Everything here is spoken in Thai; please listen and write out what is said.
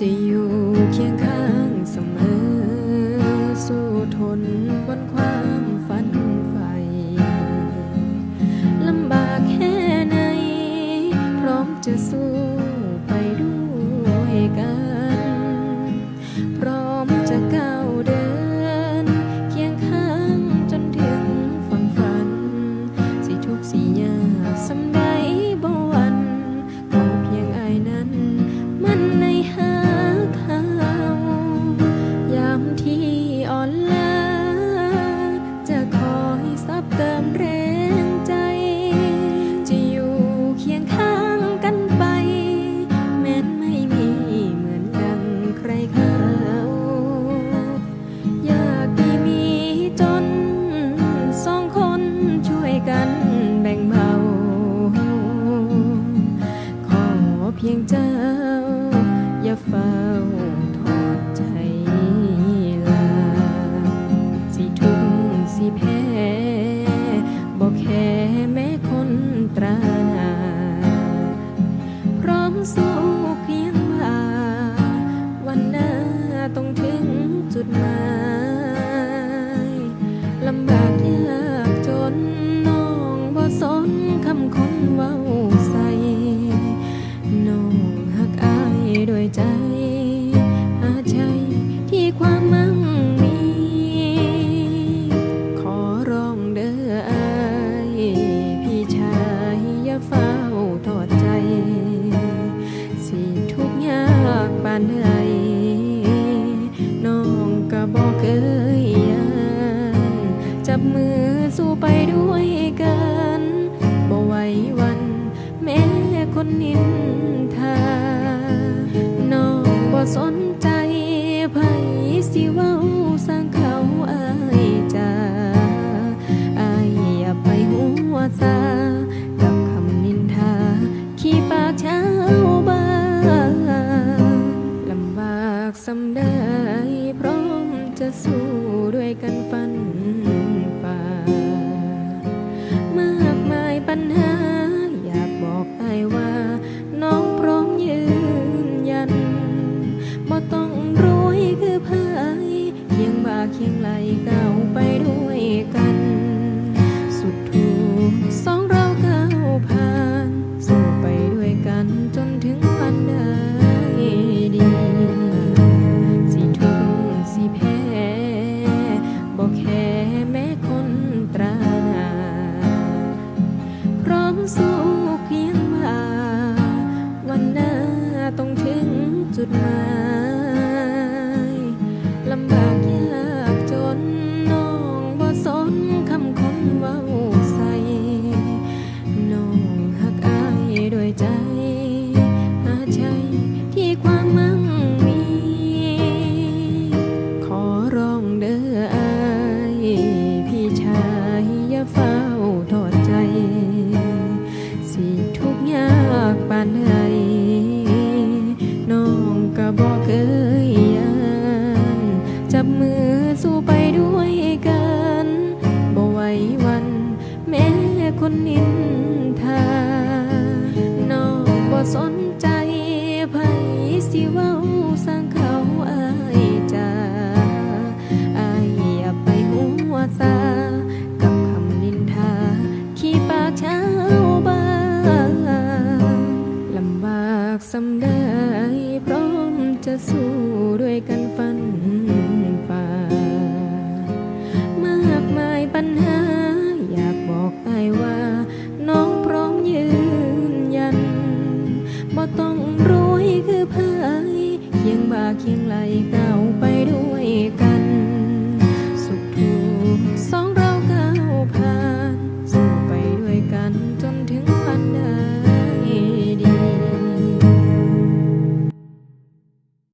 จะอยู่เคียงข้างเสมอ สู้ทนบนความฝันใฝ่ลำบากแค่ไหน พร้อมจะสู้ไปด้วยกัน พร้อมจะก้าวเดิน เคียงข้างจนถึงฝั่งฝัน สิทุกสิยากสำ พียงเจ้า อย่าเฝ้า ยยัน จับมือสู้ไปด้วยกันบ่ไหววัน แม้คนนินทา น้องบ่สนใจไผสิเว้าสร้างเขาอายจ้าอายอย่าไปหัวซากับคำนินทา ขี้ปากชาวบ้านลำบากสำได้ สู้ด้วยกันฟันฝ่ามากมายปัญหา อยากบอกอายว่า น้องพร้อมยืนยันบ่ต้องรวยคือพายเคียงบ่าเคียงไหลก้า จุดหมาย จับมือสู้ไปด้วยกันบ่ไหววัน แม้คนนินทาน้องบ่สนใจไผสิเว้าสร้างเขาอายจ้าอายอย่าไปหัวซากับคำนินทา ขี้ปากชาวบ้านลำบากสำได้พร้อมจะสู้